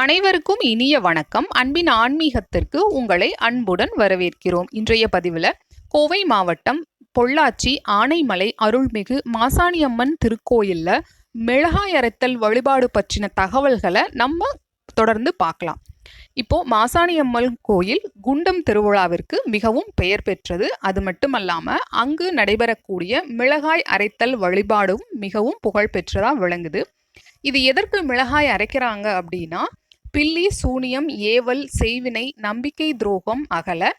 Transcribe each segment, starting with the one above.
அனைவருக்கும் இனிய வணக்கம். அன்பின் ஆன்மீகத்திற்கு உங்களை அன்புடன் வரவேற்கிறோம். இன்றைய பதிவில் கோவை மாவட்டம் பொள்ளாச்சி ஆனைமலை அருள்மிகு மாசாணியம்மன் திருக்கோயிலில் மிளகாய் அரைத்தல் வழிபாடு பற்றின தகவல்களை நம்ம தொடர்ந்து பார்க்கலாம். இப்போ மாசாணியம்மன் கோயில் குண்டம் திருவிழாவிற்கு மிகவும் பெயர் பெற்றது. அது மட்டுமல்லாம அங்கு நடைபெறக்கூடிய மிளகாய் அரைத்தல் வழிபாடும் மிகவும் புகழ் பெற்றதா விளங்குது. இது எதற்கு மிளகாய் அரைக்கிறாங்க அப்படின்னா பில்லி சூனியம் ஏவல் செய்வினை நம்பிக்கை துரோகம் அகல.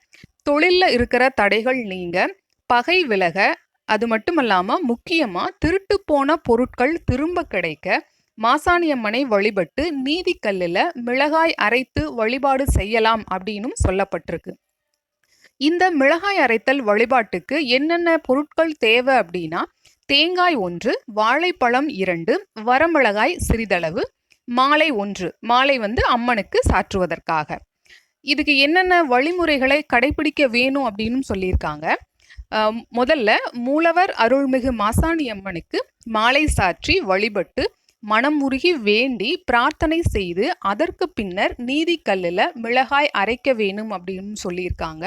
தொழிலில் இருக்கிற தடைகள் நீங்க. பகை விலக. அது மட்டுமல்லாமல் முக்கியமாக திருட்டு போன பொருட்கள் திரும்ப கிடைக்க. மாசாணியம்மனை வழிபட்டு நீதிக்கல்லில் மிளகாய் அரைத்து வழிபாடு செய்யலாம் அப்படின்னும் சொல்லப்பட்டிருக்கு. இந்த மிளகாய் அரைத்தல் வழிபாட்டுக்கு என்னென்ன பொருட்கள் தேவை அப்படின்னா தேங்காய் ஒன்று வாழைப்பழம் இரண்டு வரமிளகாய் சிறிதளவு மாலை ஒன்று. மாலை வந்து அம்மனுக்கு சாற்றுவதற்காக. இதுக்கு என்னென்ன வழிமுறைகளை கடைபிடிக்க வேணும் அப்படின்னு சொல்லியிருக்காங்க. முதல்ல மூலவர் அருள்மிகு மாசாணி அம்மனுக்கு மாலை சாற்றி வழிபட்டு மனம் உருகி வேண்டி பிரார்த்தனை செய்து அதற்கு பின்னர் நீதி கல்லில் மிளகாய் அரைக்க வேணும் அப்படின்னு சொல்லியிருக்காங்க.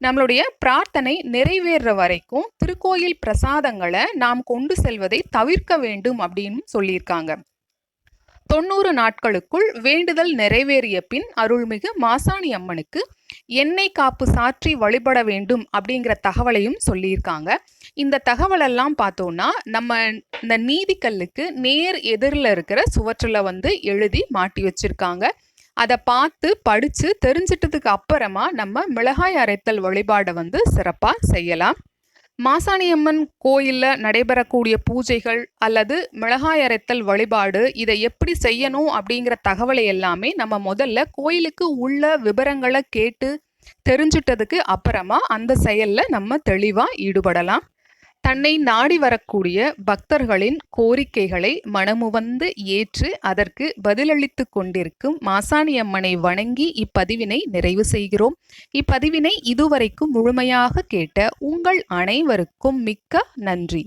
நம்மளுடைய பிரார்த்தனை நிறைவேற வரைக்கும் திருக்கோயில் பிரசாதங்களை நாம் கொண்டு செல்வதை தவிர்க்க வேண்டும் அப்படின்னு சொல்லியிருக்காங்க. தொண்ணூறு நாட்களுக்குள் வேண்டுதல் நிறைவேறிய பின் அருள்மிகு மாசாணி அம்மனுக்கு எண்ணெய் காப்பு சாற்றி வழிபட வேண்டும் அப்படிங்கிற தகவலையும் சொல்லியிருக்காங்க. இந்த தகவலெல்லாம் பார்த்தோம்னா நம்ம இந்த நீதிக்கல்லுக்கு நேர் எதிரில் இருக்கிற சுவற்றில் வந்து எழுதி மாட்டி வச்சிருக்காங்க. அதை பார்த்து படித்து தெரிஞ்சிட்டதுக்கு அப்புறமா நம்ம மிளகாய் அரைத்தல் வழிபாடை வந்து சிறப்பாக செய்யலாம். மாசாணியம்மன் கோயிலில் நடைபெறக்கூடிய பூஜைகள் அல்லது மிளகாய் அரைத்தல் வழிபாடு இதை எப்படி செய்யணும் அப்படிங்கிற தகவலை எல்லாமே நம்ம முதல்ல கோயிலுக்கு உள்ள விவரங்களை கேட்டு தெரிஞ்சிட்டதுக்கு அப்புறமா அந்த செயலில் நம்ம தெளிவாக ஈடுபடலாம். தன்னை நாடி வரக்கூடிய பக்தர்களின் கோரிக்கைகளை மனமுவந்து ஏற்று அதற்கு பதிலளித்து கொண்டிருக்கும் மாசாணியம்மனை வணங்கி இப்பதிவினை நிறைவு செய்கிறோம். இப்பதிவினை இதுவரைக்கும் முழுமையாக கேட்ட உங்கள் அனைவருக்கும் மிக்க நன்றி.